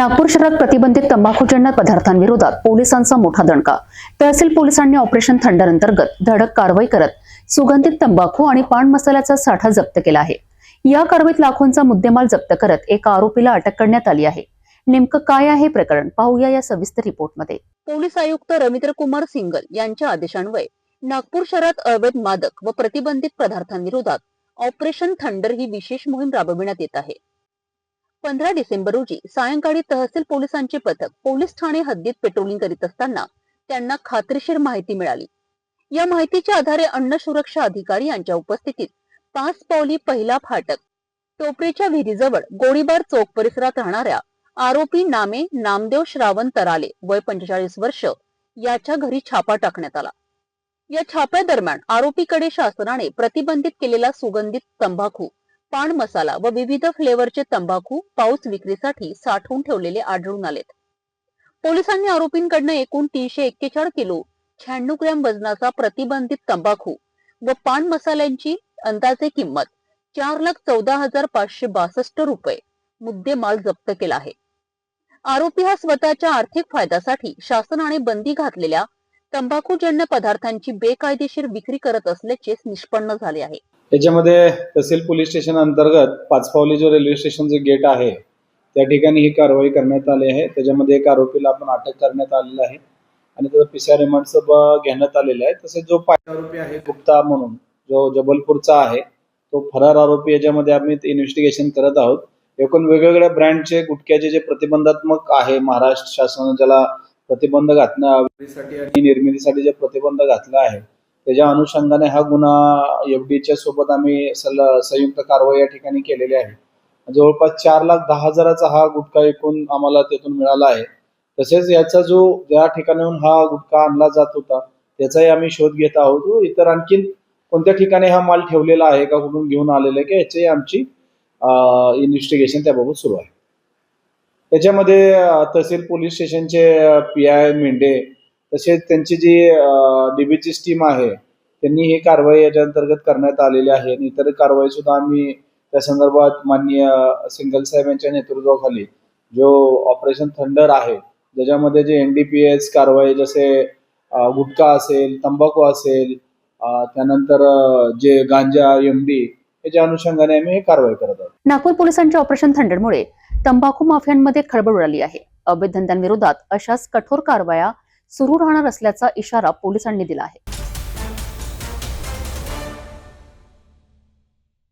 नागपूर शहरात प्रतिबंधित तंबाखूजन्य पदार्थांविरोधात पोलिसांचा मोठा दणका. तहसील पोलिसांनी ऑपरेशन थंडर अंतर्गत धडक कारवाई करत सुगंधित तंबाखू आणि पान मसाल्याचा साठा जप्त केला आहे. या कारवाईत लाखोंचा मुद्देमाल जप्त करत एका आरोपीला अटक करण्यात आली आहे. नेमकं काय आहे प्रकरण पाहूया या सविस्तर रिपोर्टमध्ये. पोलीस आयुक्त रवींद्र कुमार सिंगल यांच्या आदेशान्वये नागपूर शहरात अवैध मादक व प्रतिबंधित पदार्थांविरोधात ऑपरेशन थंडर ही विशेष मोहीम राबविण्यात येत आहे. पंधरा डिसेंबर रोजी सायंकाळी तहसील पोलिसांचे पथक पोलीस ठाणे हद्दीत पेट्रोलिंग करीत असताना त्यांना खात्रीशीर माहिती मिळाली. या माहितीच्या आधारे अन्न सुरक्षा अधिकारी यांच्या उपस्थितीत पाच पावली पहिला फाटक टोपरीच्या विहिरीजवळ गोळीबार चौक परिसरात राहणाऱ्या आरोपी नामे नामदेव श्रावण तराले वय पंचेचाळीस वर्ष याच्या घरी छापा टाकण्यात आला. या छाप्यादरम्यान आरोपीकडे शासनाने प्रतिबंधित केलेला सुगंधित तंबाखू पान मसाला व विविध फ्लेवरचे तंबाखू पाऊस विक्रीसाठी साठवून ठेवलेले आढळून आलेत. पोलिसांनी आरोपींकडनं एकूण तीनशे एक्केचाळीस किलो शहाण्णव ग्रॅम वजनाचा प्रतिबंधित तंबाखू व पान मसाल्यांची अंदाजे किंमत चार लाख चौदा हजार पाचशे बासष्ट रुपये मुद्देमाल जप्त केला आहे. आरोपी हा स्वतःच्या आर्थिक फायद्यासाठी शासनाने बंदी घातलेल्या तंबाखूजन्य पदार्थांची बेकायदेशीर विक्री करत असल्याचे निष्पन्न झाले आहे. याच्यामध्ये तहसील पोलीस स्टेशन अंतर्गत पाचपावली जो रेल्वे स्टेशनचे गेट आहे त्या ठिकाणी ही कारवाई करण्यात आली आहे. त्याच्यामध्ये एक आरोपीला आपण अटक करण्यात आलेला आहे आणि त्याचा पी रिमांड घेण्यात आलेला आहे. तसेच जो पाय आरोपी आहे गुप्ता म्हणून जो जबलपूरचा आहे तो फरार आरोपी याच्यामध्ये आम्ही इन्व्हेस्टिगेशन करत आहोत. एकूण वेगवेगळ्या ब्रँडचे गुटख्याचे जे प्रतिबंधात्मक आहे महाराष्ट्र शासनाने ज्याला प्रतिबंध घातण्यासाठी आणि निर्मितीसाठी जे प्रतिबंध घातला आहे त्याच्या अनुषंगाने हा गुन्हा एफ डीच्या सोबत आम्ही सल संयुक्त कारवाई या ठिकाणी केलेली आहे. जवळपास चार लाख दहा हजाराचा हा गुटखा एकूण आम्हाला त्यातून मिळाला आहे. तसेच याचा जो ज्या ठिकाणाहून हा गुटखा आणला जात होता त्याचाही आम्ही शोध घेत आहोत. इतर आणखीन कोणत्या ठिकाणी हा माल ठेवलेला आहे का कुठून घेऊन आलेला आहे का याची आमची इन्व्हेस्टिगेशन त्याबाबत सुरू आहे. त्याच्यामध्ये तहसील पोलीस स्टेशनचे पी आय मेंढे तसेच त्यांची जी डीबीची टीम आहे त्यांनी ही कारवाई याच्या अंतर्गत करण्यात आलेली आहे. आणि इतर कारवाई सुद्धा आम्ही त्या संदर्भात माननीय सिंगल साहेब यांच्या नेतृत्वाखाली जो ऑपरेशन थंडर आहे ज्याच्यामध्ये जे एन डी पी एस कारवाई जसे गुटखा असेल तंबाखू असेल त्यानंतर जे गांजा एम डी याच्या अनुषंगाने आम्ही हे कारवाई करत आहोत. नागपूर पोलिसांच्या ऑपरेशन थंडरमुळे तंबाखू माफियांमध्ये खळबळ उडाली आहे. अवैध धंद्यांविरोधात अशाच कठोर कारवाया सुरू राहणार असल्याचा इशारा पोलिसांनी दिला आहे.